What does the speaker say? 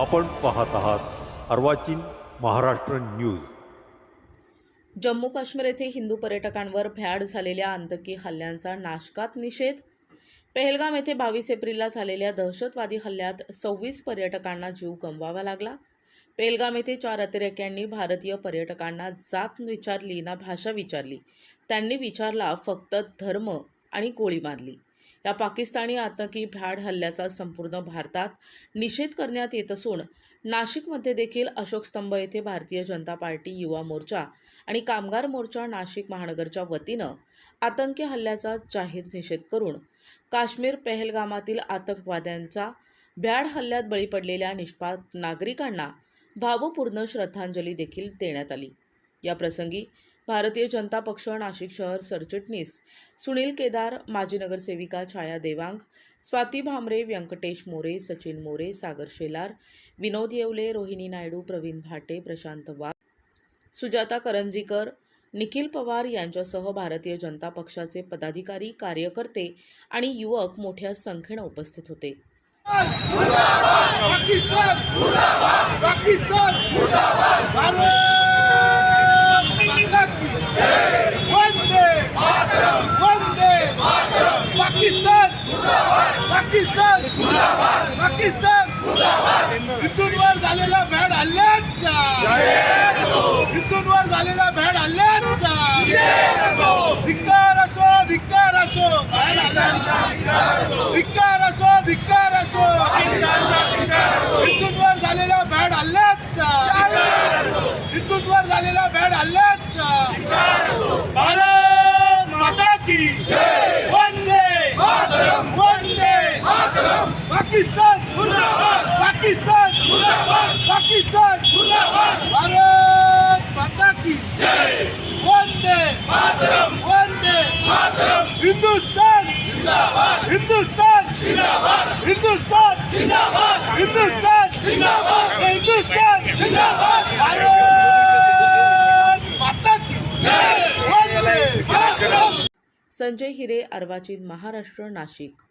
आपण पाहत आहात अर्वाचीन महाराष्ट्र न्यूज. जम्मू काश्मीर येथे हिंदू पर्यटकांवर भ्याड झालेल्या आंतकी हल्ल्यांचा नाशकात निषेध. पेहलगाम येथे बावीस एप्रिलला झालेल्या दहशतवादी हल्ल्यात सव्वीस पर्यटकांना जीव गमवावा लागला. पेलगाम येथे चार अतिरेक्यांनी भारतीय पर्यटकांना जात विचारली ना भाषा विचारली. त्यांनी विचारला फक्त धर्म आणि गोळी मारली. या पाकिस्तानी आतंकी भ्याड हल्ल्याचा संपूर्ण भारतात निषेध करण्यात येत असून नाशिकमध्ये देखील अशोक स्तंभ येथे भारतीय जनता पार्टी युवा मोर्चा आणि कामगार मोर्चा नाशिक महानगरच्या वतीनं आतंकी हल्ल्याचा जाहीर निषेध करून काश्मीर पेहलगामातील आतंकवाद्यांचा भ्याड हल्ल्यात बळी पडलेल्या निष्पाप नागरिकांना भावपूर्ण श्रद्धांजली देखील देण्यात आली. या प्रसंगी भारतीय जनता पक्ष नाशिक शहर सरचिटणीस सुनील केदार माजी नगरसेविका छाया देवांग स्वाती भामरे व्यंकटेश मोरे सचिन मोरे सागर शेलार विनोद येवले रोहिणी नायडू प्रवीण भाटे प्रशांत वाघ सुजाता करंजीकर निखिल पवार यांच्यासह भारतीय जनता पक्षाचे पदाधिकारी कार्यकर्ते आणि युवक मोठ्या संख्येनं उपस्थित होते. पाकिस्तान पाकिस्तान भारत माता की वंदे वंदे पाकिस्तान पाकिस्तान! पाकिस्तान! हिंदूंवर झालेला भॅड हल्ल्याचा हिंदूंवर झालेला भॅड हल्ल्याचा धिक्कार असो धिक्कार असो! भॅड हल्ल्याचा धिक्कार असो धिक्कार असो! हिंदूंवर झालेला भॅड हल्ल्याचा हिंदूंवर झालेला भॅड हल्ल्याचा भारत माता की वंदे वंदे पाकिस्तान पाकिस्तान पाकिस्तान भारत माता की वंदे वंदे हिंदुस्तान! हिंदुस्तान! हिंदुस्तान! हिंदुस्तान! हिंदुस्तान! भारत माता की वंदे संजय हिरे अर्वाचीन महाराष्ट्र नाशिक.